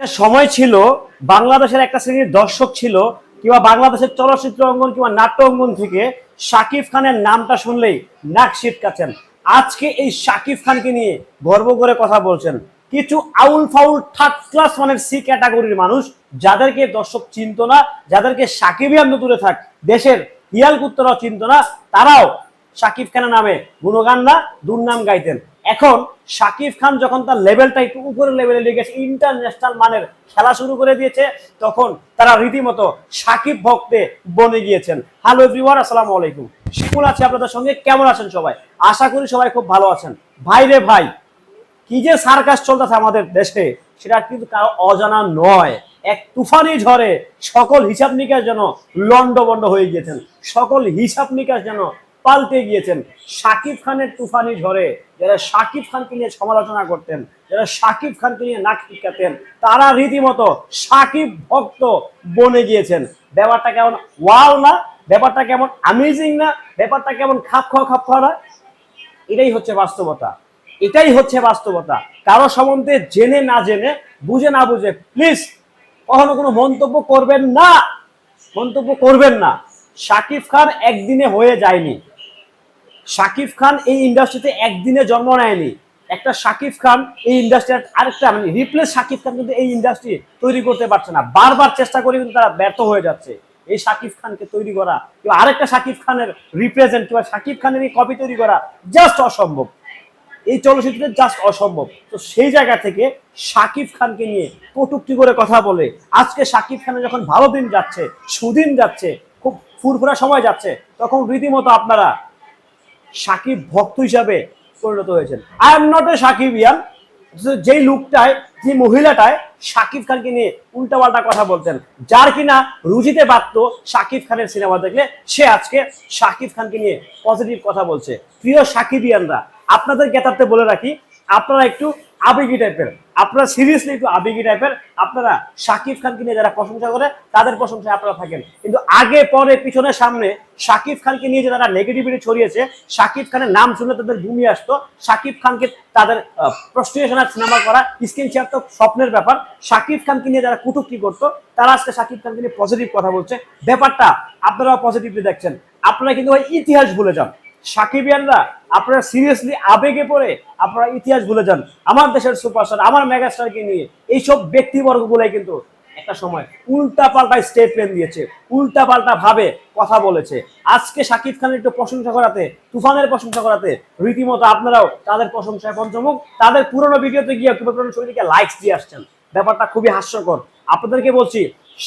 সময় ছিল, বাংলাদেশের একটা শ্রেণির দর্শক ছিল, কিংবা বাংলাদেশের চলচ্চিত্র অঙ্গন কিংবা নাট্য অঙ্গন থেকে শাকিব খানের নামটা শুনলেই নাক ছিটকাচ্ছেন। আজকে এই শাকিব খানকে নিয়ে গর্ব করে কথা বলছেন। কিছু আউল ফাউল থার্ড ক্লাস মানের সি ক্যাটাগরির মানুষ, যাদেরকে দর্শক চিনত না, যাদেরকে সাকিবিয়ান দূরে থাক, দেশের হিয়াল কুত্তরাও চিনত না, তারাও শাকিব খানের নামে গুণগান না, দুর্নাম গাইতেন। এখন শাকিব খান যখন তার লেভেলটা একটু উপরের লেভেলে নিয়ে গেছে ইন্টারন্যাশনাল মানের খেলা শুরু করে দিয়েছে, তখন তারা রীতিমতো শাকিব ভক্তে বনে গিয়েছেন। হ্যালো এভরিওয়ান আসসালামু আলাইকুম। শিমুল আছে আপনাদের সঙ্গে, কেমন আছেন সবাই? আশা করি সবাই খুব ভালো আছেন। ভাই রে ভাই, কি যে সার্কাস চলতেছে আমাদের দেশে, সেটা কিন্তু কারও অজানা নয়। এক তুফানি ঝড়ে সকল হিসাব নিকাশ যেন লন্ডবন্ড হয়ে গিয়েছেন। সকল হিসাব নিকাশ যেন পাল্টে গিয়েছেন। শাকিব খানের তুফানি ঝড়ে যারা শাকিব খানকে নিয়ে সমালোচনা করতেন, যারা শাকিব খানকে নিয়ে নাক টিকাতেন তারা রীতিমতো শাকিব ভক্ত বনে গিয়েছেন। ব্যাপারটা কেমন ওয়াও না? ব্যাপারটা কেমন আমেজিং না? ব্যাপারটা কেমন খাপ খাওয়া খাপ খাওয়া না? এটাই হচ্ছে বাস্তবতা। এটাই হচ্ছে বাস্তবতা। কারও সম্বন্ধে জেনে না জেনে, বুঝে না বুঝে প্লিজ কখনো কোনো মন্তব্য করবেন না। মন্তব্য করবেন না। শাকিব খান একদিনে হয়ে যায়নি। শাকিব খান এই ইন্ডাস্ট্রিতে একদিনে জন্ম নেয়নি। একটা শাকিব খান এই ইন্ডাস্ট্রি আরেকটা মানে রিপ্লেস শাকিব খান কিন্তু এই ইন্ডাস্ট্রি তৈরি করতে পারছে না। বারবার চেষ্টা করে কিন্তু তারা ব্যর্থ হয়ে যাচ্ছে। এই শাকিব খানকে তৈরি করা কিংবা আরেকটা শাকিব খানের রিপ্রেজেন্ট কিংবা শাকিব খানের এই কপি তৈরি করা জাস্ট অসম্ভব। এই চলচ্চিত্রে জাস্ট অসম্ভব। তো সেই জায়গা থেকে শাকিব খানকে নিয়ে কটুক্তি করে কথা বলে, আজকে শাকিব খানের যখন ভালো দিন যাচ্ছে, সুদিন যাচ্ছে, খুব ফুরফুরা সময় যাচ্ছে, তখন রীতিমতো আপনারা সাকিব ভক্ত হিসাবে পরিণত হয়েছেন। I am not a Sakib, ইয়ান। যেই লুকটায় যে মহিলাটায় সাকিব খানকে নিয়ে উল্টাপাল্টা কথা বলতেন, যার কিনা রুজিতে বাড়ত সাকিব খানের সিনেমা দেখলে সে আজকে সাকিব খানকে নিয়ে পজিটিভ কথা বলছে। প্রিয় সাকিবিয়ানরা, আপনাদের গেতারতে বলে রাখি, আপনারা একটু আবেগী টাইপের আপনারা সিরিয়াসলি একটু আবেগী টাইপের আপনারা শাকিব খানকে নিয়ে যারা প্রশংসা করে, তাদের প্রশংসায় আপনারা থাকেন। কিন্তু আগে, পরে, পিছনে, সামনে শাকিব খানকে নিয়ে যে তারা নেগেটিভিটি ছড়িয়েছে শাকিব খানের নাম শুনে তাদের ঘুমি আসতো শাকিব খানকে তাদের প্রস্টিউশন সিনেমা করা স্ক্রিন শেয়ার তো স্বপ্নের ব্যাপার। শাকিব খানকে নিয়ে যারা কুটুক্তি করতো, তারা আজকে শাকিব খানকে নিয়ে পজিটিভ কথা বলছে। ব্যাপারটা আপনারাও পজিটিভলি দেখছেন। আপনারা কিন্তু ইতিহাস ভুলে যান। সাকিবিয়ানরা আপনারা সিরিয়াসলি আবেগে পড়ে আপনারা ইতিহাস ভুলে যান। আমার দেশের সুপারস্টার আমার মেগাস্টারকে নিয়ে এইসব ব্যক্তিবর্গগুলাই কিন্তু একটা সময় উল্টা পাল্টা স্টেটমেন্ট দিয়েছে উল্টা পাল্টা ভাবে কথা বলেছে। আজকে শাকিব খানের একটু প্রশংসা করাতে, তুফানের প্রশংসা করাতে রীতিমতো আপনারাও তাদের প্রশংসায় পঞ্চমুখ। তাদের পুরনো ভিডিওতে গিয়ে পুরনো ছবিটিকে লাইকস দিয়ে আসছেন। ব্যাপারটা খুবই হাস্যকর। আপনাদেরকে বলছি,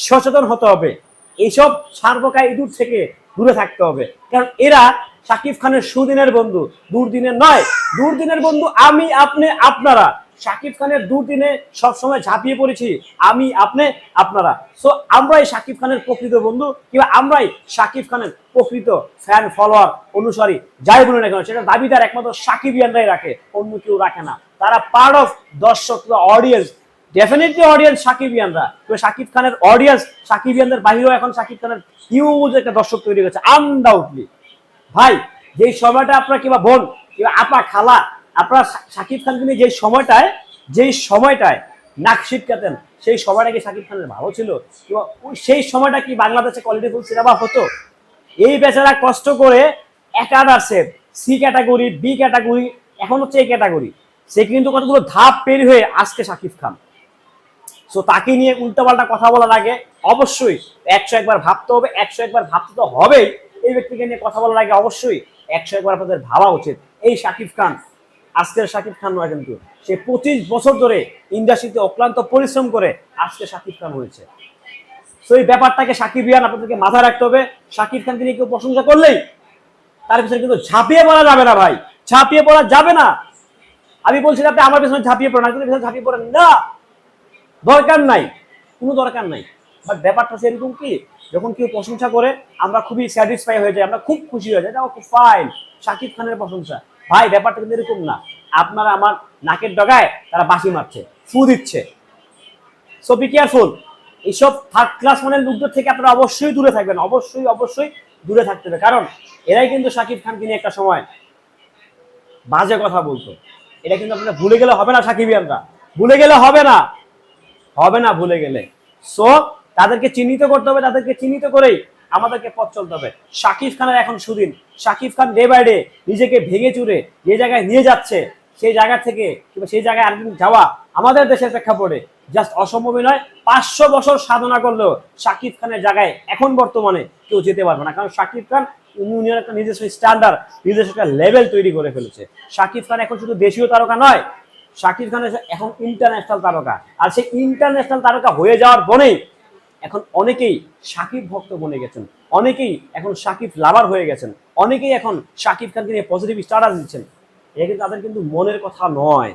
সচেতন হতে হবে। এইসব সার্বকা ইঁদুর থেকে দূরে থাকতে হবে। কারণ এরা শাকিব খানের সুদিনের বন্ধু, দুর্দিনের নয়। দুর্দিনের বন্ধু আমি, আপনি, আপনারা। শাকিব খানের দুর্দিনে সবসময় ঝাঁপিয়ে পড়েছি, আমি, আপনি, আপনারা। সো আমরাই শাকিব খানের প্রকৃত বন্ধু, কিংবা আমরাই শাকিব খানের প্রকৃত ফ্যান ফলোয়ার অনুসারী, যাই বলুন না কেন, সেটা দাবিদার একমাত্র সাকিবিয়ানরাই রাখে, অন্য কেউ রাখে না। তারা পার্ট অফ দর্শক অডিয়েন্স ডেফিনেটলি অডিয়েন্স সাকিবিয়ানরা তো শাকিব খানের অডিয়েন্স সাকিবিয়ানদের বাহিরেও এখন শাকিব খানের হিউজ একটা দর্শক তৈরি হয়েছে আনডাউটলি ভাই, যেই সময়টা আপনার কিংবা বোন, কিংবা আপা, খালা, আপনার শাকিব খানকে নিয়ে যেই সময়টায় যেই সময়টায় নাক ছিটকাতেন, সেই সময়টা কি শাকিব খানের ভালো ছিল? কিংবা সেই সময়টা কি বাংলাদেশে কোয়ালিটিফুল সিনেমা হতো? এই বেচারা কষ্ট করে একাদার্সে সি ক্যাটাগরি বি ক্যাটাগরি এখন হচ্ছে এই ক্যাটাগরি সে কিন্তু কতগুলো ধাপ পের হয়ে আজকে শাকিব খান। সো তাকে নিয়ে উল্টাপাল্টা কথা বলার আগে অবশ্যই একশো একবার ভাবতে হবে, একশো একবার ভাবতে তো হবেই। এই ব্যক্তিকে নিয়ে কথা বলার আগে অবশ্যই একশো একবার আপনাদের ভাবা উচিত। এই শাকিব খান, আজকের শাকিব খান নয় কিন্তু, সে পঁচিশ বছর ধরে ইন্ডাস্ট্রিতে অক্লান্ত পরিশ্রম করে আজকে শাকিব খান হয়েছে। তো এই ব্যাপারটাকে সাকিব ইয়ান আপনাদেরকে মাথায় রাখতে হবে। শাকিব খানকে নিয়ে কেউ প্রশংসা করলেই তার পিছনে কিন্তু ঝাঁপিয়ে পড়া যাবে না ভাই। ঝাঁপিয়ে পড়া যাবে না। আমি বলছি আপনি আমার পিছনে ঝাঁপিয়ে পড়েন আপনি পিছনে ঝাঁপিয়ে পড়েন না। দরকার নাই, কোনো দরকার নাই। বাট ব্যাপারটা সেরকম কি? যখন কেউ প্রশংসা করে, আমরা খুবই স্যাটিসফাই হয়ে যাই, আমরা খুব খুশি হয়ে যাই। খুব ফাইন শাকিব খানের প্রশংসা। ভাই, ব্যাপারটা কিন্তু এরকম না। আপনারা আমার নাকের ডগায় তারা বাঁশি মারছে, ফু দিচ্ছে। সো বি কেয়ারফুল এইসব থার্ড ক্লাস মানের লোকদের থেকে আপনারা অবশ্যই দূরে থাকবেন, অবশ্যই অবশ্যই দূরে থাকতে হবে। কারণ, এরাই কিন্তু শাকিব খানকে নিয়ে একটা সময় বাজে কথা বলতো। এটা কিন্তু আপনারা ভুলে গেলে হবে না, সাকিবিয়ানরা। ভুলে গেলে হবে না। হবে না ভুলে গেলে। সো তাদেরকে চিহ্নিত করতে হবে, তাদেরকে চিহ্নিত করেই আমাদেরকে পথ চলতে হবে। শাকিব খানের এখন সুদিন। Shakib Khan day by day নিজেকে ভেঙে চুরে যে জায়গায় নিয়ে যাচ্ছে, সেই জায়গা থেকে কিংবা সেই জায়গায় আরেকদিন যাওয়া আমাদের দেশের প্রেক্ষাপটে জাস্ট অসম্ভবই নয়, পাঁচশো বছর সাধনা করলেও শাকিব খানের জায়গায় এখন বর্তমানে কেউ যেতে পারবে না। কারণ শাকিব খান উনি একটা নিজস্ব স্ট্যান্ডার্ড নিজস্ব একটা লেভেল তৈরি করে ফেলেছে। শাকিব খান এখন শুধু দেশীয় তারকা নয়, শাকিব খান এখন ইন্টারন্যাশনাল তারকা। আর সেই ইন্টারন্যাশনাল তারকা হয়ে যাওয়ার পরেই এখন অনেকেই সাকিব ভক্ত বনে গেছেন, অনেকেই এখন সাকিব লাভার হয়ে গেছেন, অনেকেই এখন সাকিব খানকে নিয়ে পজিটিভ স্টাটাস দিচ্ছেন। এটা কিন্তু তাদের কিন্তু মনের কথা নয়।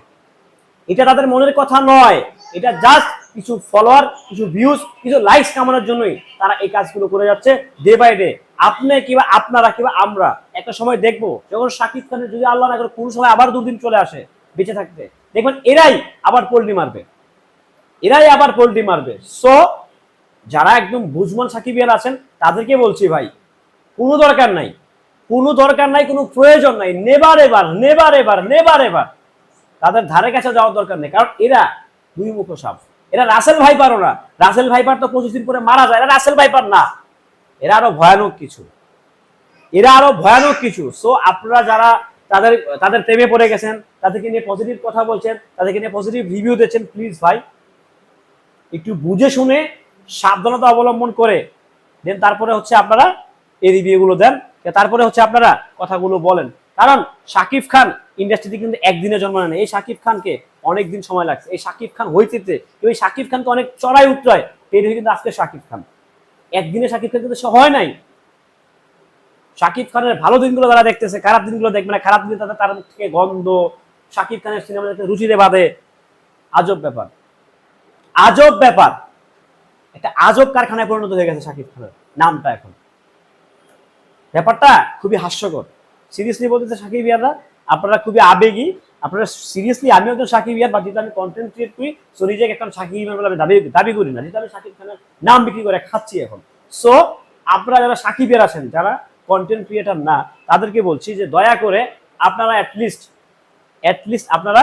এটা তাদের মনের কথা নয়। এটা জাস্ট কিছু ফলোয়ার কিছু ভিউজ কিছু লাইকস কামানোর জন্যই তারা এই কাজগুলো করে যাচ্ছে ডে বাই ডে আপনি কিংবা আপনারা কিংবা আমরা একটা সময় দেখব যখন সাকিব খানের যদি আল্লাহ না করে কোন সময় আবার দুদিন চলে আসে বেঁচে থাকতে। দেখবেন এরাই আবার পোল্ট্রি মারবে। এরাই আবার পোল্ট্রি মারবে। সো যারা একদম বুঝমান সাকিবিয়ান আছেন, তাদেরকে বলছি ভাই, কোনো দরকার নাই। কোনো দরকার নাই, কোনো প্রয়োজন নাই। নেবার এবার নেবার এবার নেবার এবার তাদের ধারে কাছে যাওয়ার দরকার নেই। কারণ এরা দুই মুখ সাপ। এরা রাসেল ভাইপারও না। রাসেল ভাইপার তো পঁচিশ দিন পরে মারা যায়। এরা রাসেল ভাইপার না। এরা আরও ভয়ানক কিছু। এরা আরও ভয়ানক কিছু। সো আপনারা যারা তাদের তাদের প্রেমে পড়ে গেছেন, তাদেরকে নিয়ে পজিটিভ কথা বলছেন, তাদেরকে নিয়ে পজিটিভ রিভিউ দিচ্ছেন প্লিজ ভাই, একটু বুঝে শুনে সাবধানতা অবলম্বন করে দেন তারপরে হচ্ছে আপনারা এই রিভিউগুলো দেন। তারপরে হচ্ছে আপনারা কথাগুলো বলেন। কারণ শাকিব খান ইন্ডাস্ট্রিতে কিন্তু একদিনে জন্ম নেয় এই শাকিব খানকে অনেক দিন সময় লাগছে। এই শাকিব খান হইতে এই শাকিব খানকে অনেক চড়াই উত্তরায় তৈরি হয়ে কিন্তু আজকে শাকিব খান। একদিনে শাকিব খান কিন্তু হয় নাই। শাকিব খানের ভালো দিনগুলো তারা দেখতেছে, খারাপ দিনগুলো দেখবে না। খারাপ দিনে তাদের তার থেকে গন্ধ শাকিব খানের সিনেমা দেখতে রুচিতে বাঁধে। আজব ব্যাপার। আজব ব্যাপার। একটা আজব কারখানায় পরিণত হয়ে গেছে শাকিব খানের নামটা এখন। ব্যাপারটা খুবই হাস্যকর। সিরিয়াসলি বলতেছে সাকিব ইয়াররা, আপনারা খুবই আবেগী। আপনারা সিরিয়াসলি আমি একজন সাকিব ইয়ার বা যেহেতু আমি কন্টেন্ট ক্রিয়েট করি সো নিজেকে একটা সাকিব ইয়ার বলে আমি দাবি দাবি করি না। যেহেতু আমি সাকিব খানের নাম বিক্রি করে খাচ্ছি এখন। সো আপনারা যারা সাকিব ইয়ার আছেন, যারা কন্টেন্ট ক্রিয়েটার না, তাদেরকে বলছি যে দয়া করে আপনারা অ্যাটলিস্ট অ্যাটলিস্ট আপনারা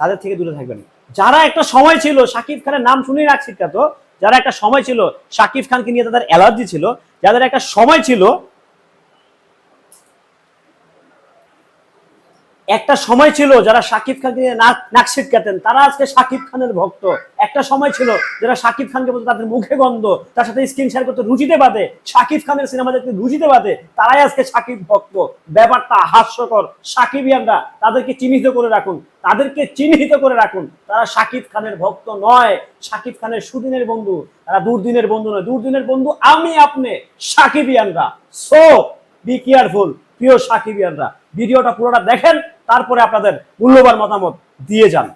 তাদের থেকে দূরে থাকবেন। যারা একটা সময় ছিল সাকিব খানের নাম শুনেই রাখছি তো যারা একটা সময় ছিল সাকিব খানকে নিয়ে তাদের অ্যালার্জি ছিল যাদের একটা সময় ছিল একটা সময় ছিল যারা সাকিব খানকে নাক নাক ছিটকাতেন তারা আজকে সাকিব খানের ভক্ত। একটা সময় ছিল যারা সাকিব খানকে বলতো তাদের মুখে গন্ধ, তার সাথে স্ক্রিন শেয়ার করতে রুচিতে বাদে। সাকিব খানের সিনেমা দেখতে রুচিতে বাদে, তারাই আজকে সাকিব ভক্ত। ব্যাপারটা হাস্যকর। সাকিবিয়ানরা তাদেরকে চিহ্নিত করে রাখুন। তাদেরকে চিহ্নিত করে রাখুন। তারা সাকিব খানের ভক্ত নয়। সাকিব খানের সুদিনের বন্ধু। তারা দুর্দিনের বন্ধু নয়। দুর্দিনের বন্ধু আমি আপনি, সাকিবিয়ানরা। সো বি কেয়ারফুল প্রিয় সাকিবিয়ানরা। ভিডিওটা পুরোটা দেখেন তারপরে আপনাদের মূল্যবান মতামত দিয়ে যান।